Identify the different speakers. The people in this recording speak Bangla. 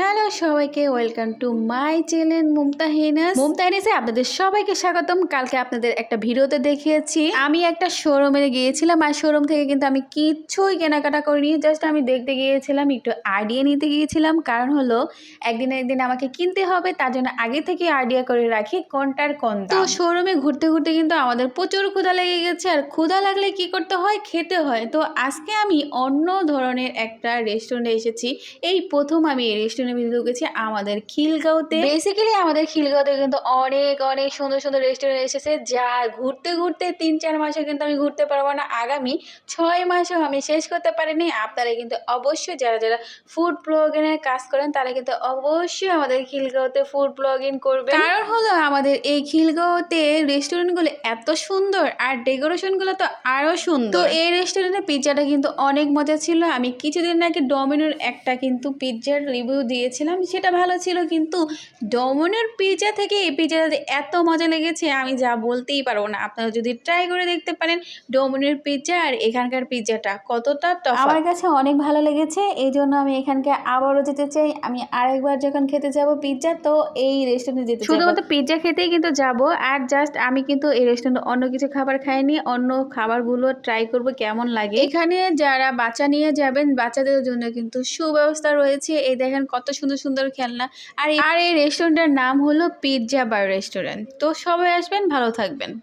Speaker 1: হ্যালো সবাইকে, welcome to my channel Mumtahinas. মুমতাহিনাসে আপনাদের সবাইকে স্বাগতম। কালকে আপনাদের একটা ভিডিওতে দেখিয়েছি। আমি একটা শোরুমে গিয়েছিলাম আর শোরুম থেকে কিন্তু আমি কিচ্ছুই কেনাকাটা করিনি। জাস্ট আমি দেখতে গিয়েছিলাম, একটু আইডিয়া নিতে গিয়েছিলাম। কারণ হলো, একদিন একদিন আমাকে কিনতে হবে, তার জন্য আগে থেকে আইডিয়া করে রাখি কোনটার কোন। তো শোরুমে ঘুরতে ঘুরতে কিন্তু আমাদের প্রচুর ক্ষুধা লেগে গেছে। আর ক্ষুধা লাগলে কি করতে হয়? খেতে হয়। তো আজকে আমি অন্য ধরনের একটা রেস্টুরেন্টে এসেছি। এই প্রথম আমি এই ভিতরে ঢুকেছি আমাদের খিলগাঁওতে। বেসিক্যালি আমাদের খিলগাঁওতে কিন্তু অনেক অনেক সুন্দর সুন্দর রেস্টুরেন্ট এসেছে যা ঘুরতে ঘুরতে তিন চার মাসে কিন্তু আমি ঘুরতে পারব না। আগামী ছয় মাসেও আমি শেষ করতে পারিনি। আপনারা কিন্তু অবশ্যই যারা যারা ফুড ব্লগিংয়ের কাজ করেন তারা কিন্তু অবশ্যই আমাদের খিলগাঁওতে ফুড ব্লগিং করবে কারণ হলো আমাদের এই খিলগাঁওতে রেস্টুরেন্টগুলো এত সুন্দর আর ডেকোরেশনগুলো তো আরও সুন্দর। তো এই রেস্টুরেন্টের পিৎজাটা কিন্তু অনেক মজা ছিল। আমি কিছুদিন আগে ডমিনোর একটা কিন্তু পিৎজার রিভিউ দিয়েছিলাম সেটা ভালো ছিল কিন্তু ডমিনোর পিৎজা থেকে এই পিৎজাটা এত মজা লেগেছে আমি যা বলতেই পারব না। আপনারা যদি ট্রাই করে দেখতে পারেন ডমিনোর পিৎজা আর এখানকার পিৎজাটা কতটা আমার কাছে অনেক ভালো লেগেছে এই জন্য আমি এখানকে আবারও যেতে চাই। আমি আরেকবার যখন খেতে যাব পিৎজা তো এই রেস্টুরেন্টে যেতে শুধুমাত্র পিৎজা খেতেই কিন্তু যাব আর জাস্ট আমি কিন্তু এই রেস্টুরেন্টে অন্য কিছু খাবার খাইনি অন্য খাবারগুলো ট্রাই করব কেমন লাগে। এখানে যারা বাচ্চা নিয়ে যাবেন বাচ্চাদের জন্য কিন্তু সুব্যবস্থা রয়েছে। এই দেখেন কত সুন্দর সুন্দর খেলনা। আর আর এই রেস্টুরেন্টের নাম হলো পিৎজা বার রেস্টুরেন্ট তো সবাই আসবেন, ভালো থাকবেন।